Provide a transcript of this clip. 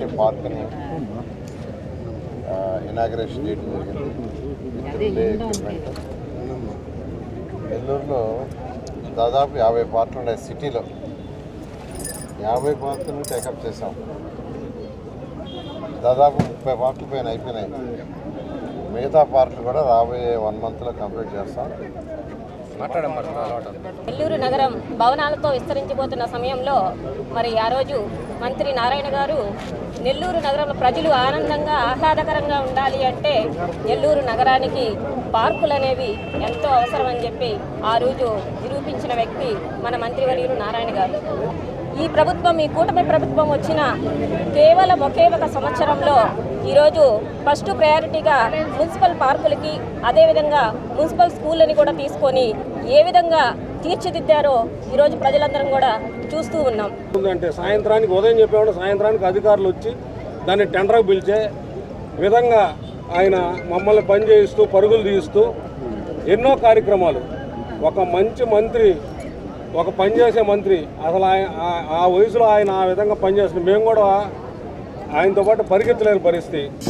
చక్కటి పార్క్ని ఇనాగ్రేషన్ చేయడం జరిగింది. ఎక్విప్మెంట్ నెల్లూరులో దాదాపు యాభై పార్కులు ఉన్నాయి సిటీలో. యాభై పార్కులను టేకప్ చేసాం దాదాపు ముప్పై పార్కుల పైన అయిపోయినాయి. మిగతా పార్కులు కూడా రాబోయే వన్ మంత్లో కంప్లీట్ చేస్తాం. నెల్లూరు నగరం భవనాలతో విస్తరించిపోతున్న సమయంలో మరి ఆ రోజు మంత్రి నారాయణ గారు నెల్లూరు నగరంలో ప్రజలు ఆనందంగా ఆహ్లాదకరంగా ఉండాలి అంటే నెల్లూరు నగరానికి పార్కులు అనేవి ఎంతో అవసరం అని చెప్పి ఆ రోజు నిరూపించిన వ్యక్తి మన మంత్రివర్యులు నారాయణ గారు. ఈ ప్రభుత్వం ఈ కూటమి ప్రభుత్వం వచ్చిన కేవలం ఒకే ఒక సంవత్సరంలో ఈరోజు ఫస్ట్ ప్రయారిటీగా మున్సిపల్ పార్కులకి అదేవిధంగా మున్సిపల్ స్కూళ్ళని కూడా తీసుకొని ఏ విధంగా తీర్చిదిద్దారో ఈరోజు ప్రజలందరం కూడా చూస్తూ ఉన్నాం. అంటే సాయంత్రానికి ఉదయం చెప్పేవాడు సాయంత్రానికి అధికారులు వచ్చి దాన్ని టెండర్కి పిలిచే విధంగా ఆయన మమ్మల్ని పనిచేయిస్తూ పరుగులు తీస్తూ ఎన్నో కార్యక్రమాలు. ఒక మంచి మంత్రి ఒక పనిచేసే మంత్రి. అసలు ఆయన ఆ- వయసులో ఆయన ఆ విధంగా పనిచేస్తుంది మేము కూడా ఆయనతో పాటు పరిగెత్తలేని పరిస్థితి.